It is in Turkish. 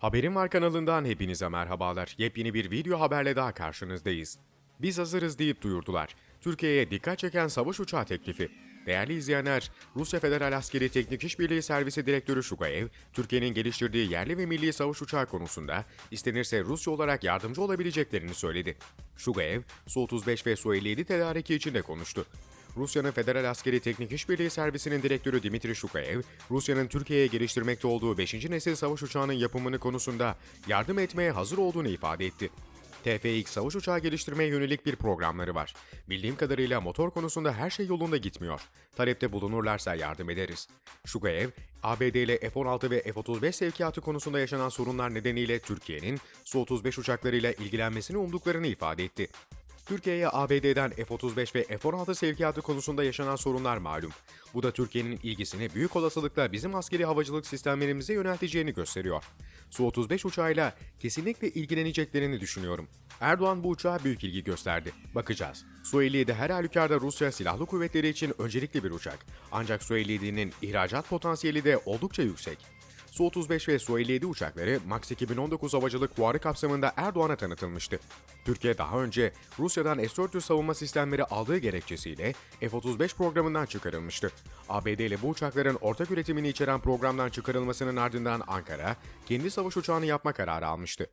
Haberim Var kanalından hepinize merhabalar. Yepyeni bir video haberle daha karşınızdayız. Biz hazırız deyip duyurdular. Türkiye'ye dikkat çeken savaş uçağı teklifi. Değerli izleyenler, Rusya Federal Askeri Teknik İşbirliği Servisi Direktörü Şugayev, Türkiye'nin geliştirdiği yerli ve milli savaş uçağı konusunda istenirse Rusya olarak yardımcı olabileceklerini söyledi. Şugayev, Su-35 ve Su-57 tedariki için de konuştu. Rusya'nın Federal Askeri Teknik İşbirliği Servisi'nin direktörü Dimitri Şukayev, Rusya'nın Türkiye'ye geliştirmekte olduğu 5. nesil savaş uçağının yapımını konusunda yardım etmeye hazır olduğunu ifade etti. TFX savaş uçağı geliştirmeye yönelik bir programları var. Bildiğim kadarıyla motor konusunda her şey yolunda gitmiyor. Talepte bulunurlarsa yardım ederiz. Şugayev, ABD ile F-16 ve F-35 sevkiyatı konusunda yaşanan sorunlar nedeniyle Türkiye'nin Su-35 uçaklarıyla ilgilenmesini umduklarını ifade etti. Türkiye'ye ABD'den F-35 ve F-16 sevkiyatı konusunda yaşanan sorunlar malum. Bu da Türkiye'nin ilgisini büyük olasılıkla bizim askeri havacılık sistemlerimize yönelteceğini gösteriyor. Su-35 uçağıyla kesinlikle ilgileneceklerini düşünüyorum. Erdoğan bu uçağa büyük ilgi gösterdi. Bakacağız. Su-57 her halükarda Rusya Silahlı Kuvvetleri için öncelikli bir uçak. Ancak Su-57'nin ihracat potansiyeli de oldukça yüksek. Su-35 ve Su-57 uçakları Max 2019 havacılık fuarı kapsamında Erdoğan'a tanıtılmıştı. Türkiye daha önce Rusya'dan S-400 savunma sistemleri aldığı gerekçesiyle F-35 programından çıkarılmıştı. ABD ile bu uçakların ortak üretimini içeren programdan çıkarılmasının ardından Ankara, kendi savaş uçağını yapma kararı almıştı.